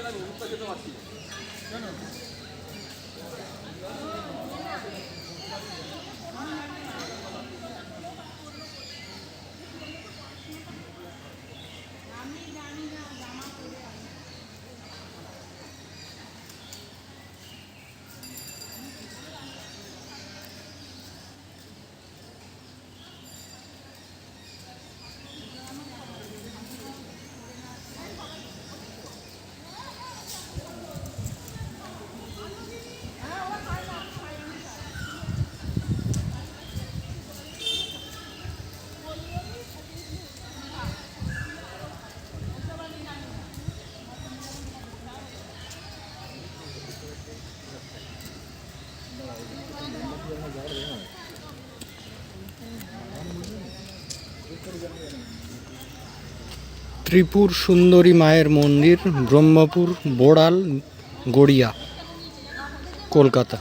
আমি উত্তেজিত আছি কেন ত্রিপুর সুন্দরী মায়ের মন্দির ব্রহ্মপুর বোড়াল গড়িয়া কলকাতা।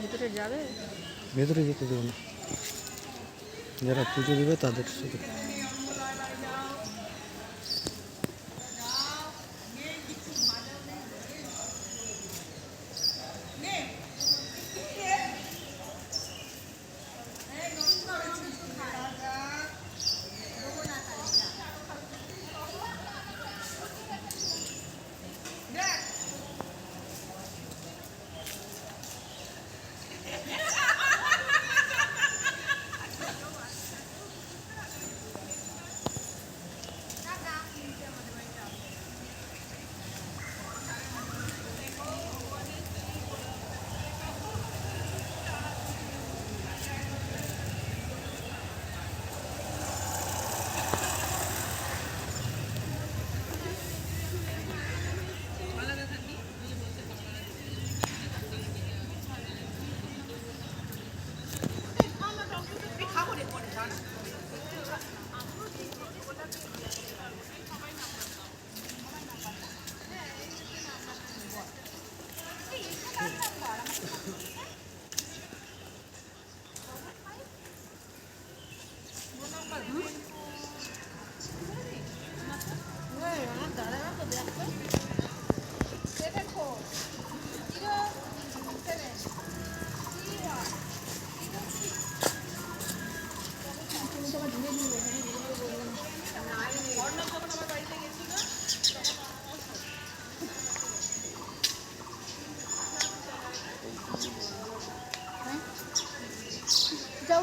ভিতরে যাবে? ভেতরে যেতে দেবো না। যারা পুজো দেবে তাদের সাথে